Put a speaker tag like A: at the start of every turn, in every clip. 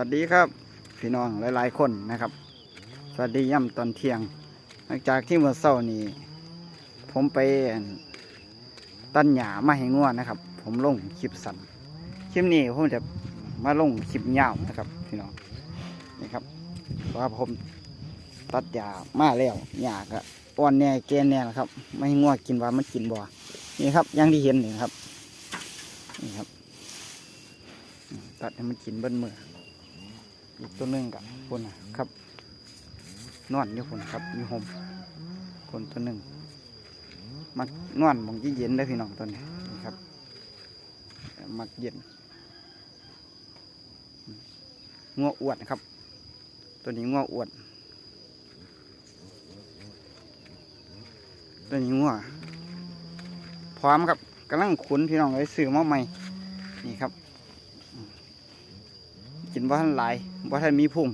A: วัสดีครับพี่น้องหลายๆคนนะครับ สวัสดีย่ำตอนเที่ยง หลังจากที่เมื่อเช้านี้ ผมไปตันหยามาให้งัวนะครับ ผมลงคลิปสั้นคลิปนี้ผมจะมาลงคลิปยาวนะครับพี่น้องนี่ครับเพราะว่าผมตัดหญ้ามาแล้วหญ้าก็อ่อนแน่แก่แน่แล้วครับ ไม่ให้งัวกินว่ามันกินบ่นี่ครับอย่างที่เห็นนี่ครับนี่ครับตัดให้มันกินเบิ้มือ อีกตัวหนึงกับคนนะครับนอนอยู่คนครับอยู่ห่มคนตัวหนึ่งมักนอนมองที่เย็นได้พี่น้องตัวนี้นี่ครับ มักเย็นงัวอวดครับ ตัวนี้งัวอวด ตัวนี้งัวพร้อมครับกำลังขุนพี่น้องเลยซื้อมาใหม่นี่ครับ กินว่าท่านหลายว่าท่านมีพุ่ม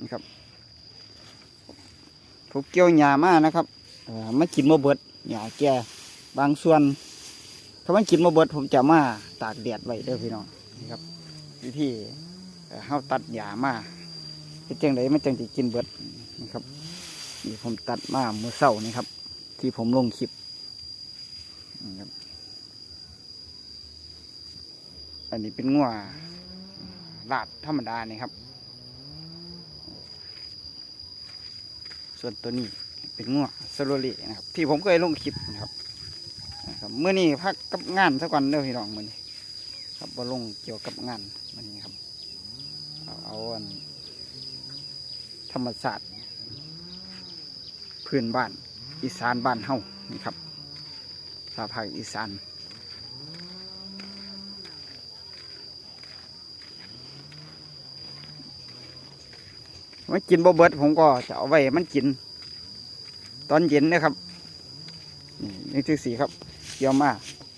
A: นี่ครับผมเกี่ยวหญ้ามานะครับเอ่อมากินมาเบิดหญ้าแก่บางส่วนถ้ามันกินมาเบิดผมจะมาตากแดดไว้เด้อพี่น้องนี่ครับวิธีเอ่อเฮาตัดหญ้ามาเป็นจังไดมันจังสิกินเบิดนี่ครับนี่ผมตัดมาเมื่อเช้านี่ครับ ที่ผมลงคลิปนะครับอันนี้เป็นงัว ลาดธรรมดานี่ครับ ส่วนตัวนี้เป็นงัวสโลเลนะครับ ที่ผมเคยลงคลิปนะครับนะครับเมื่อนี้พักกับงานสักวันเด้อพี่น้องมื่อนี้ครับมาลงเกี่ยวกับงานมื่อนี้ครับ เอาเอาอันธรรมศาสตร์พื้นบ้านอีสานบ้านเฮานี่ครับสาภาคอีสาน มันกินบ่เบิดผมก็จะเอาไว้มันกิน ตอนเย็นนะครับนี่นี่ที่สีครับเกี่ยวมา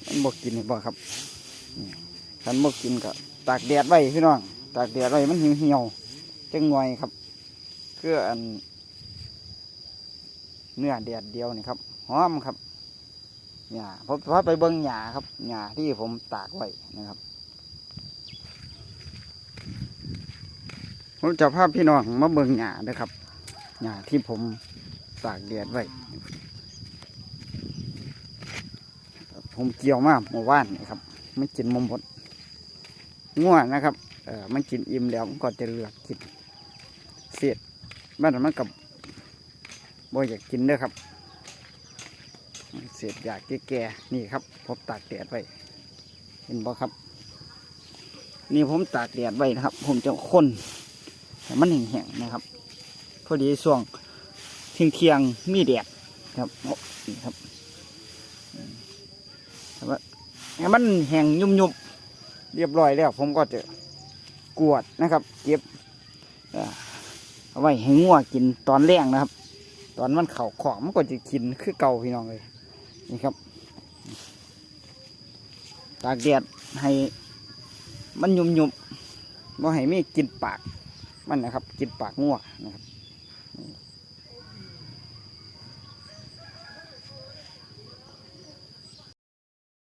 A: มันบ่กินบ่ครับนี่คันบ่กินก็ตากแดดไว้พี่น้องตากแดดไว้มันเหี่ยวๆจังหน่อยครับเพื่ออันเนื้อแดดเดียวนี่ครับหอมครับหญ้าผมพาไปเบิ้งหญ้าครับหญ้าที่ผมตากไว้นะครับ ผมจะพาพี่น้องมาเบิ่งหญ้าเด้อครับหญ้าที่ผมตากแดดไว้ผมเกี่ยวมากเมื่อวานนี่ครับมันกินมหมดง่วนะครับเออมันกินอิ่มแล้วมันก็จะเลือกกินเสียดบ้านมันกับบ่อยากกินเด้อครับเสียดอยากแก่ๆนี่ครับผมตากแดดไว้เห็นบ่ครับ นี่ผมตากแดดไว้นะครับ ผมจะค้น มันแห้งๆนะครับ พอดีช่วงเที่ยงเที่ยงมีแดดครับโอ้นี่ครับอืมแต่ว่ามันแห้งยุ่มๆเรียบร้อยแล้ว ผมก็จะกวดนะครับ เก็บเอาไว้ให้งัวกินตอนแรงนะครับ ตอนมันเข่าของมันก็จะกินคือเก่าพี่น้องเลยนี่ครับตากแดดให้มันยุ่มๆบ่ให้มีกินปาก มันนะครับ กินปากง่วนะครับ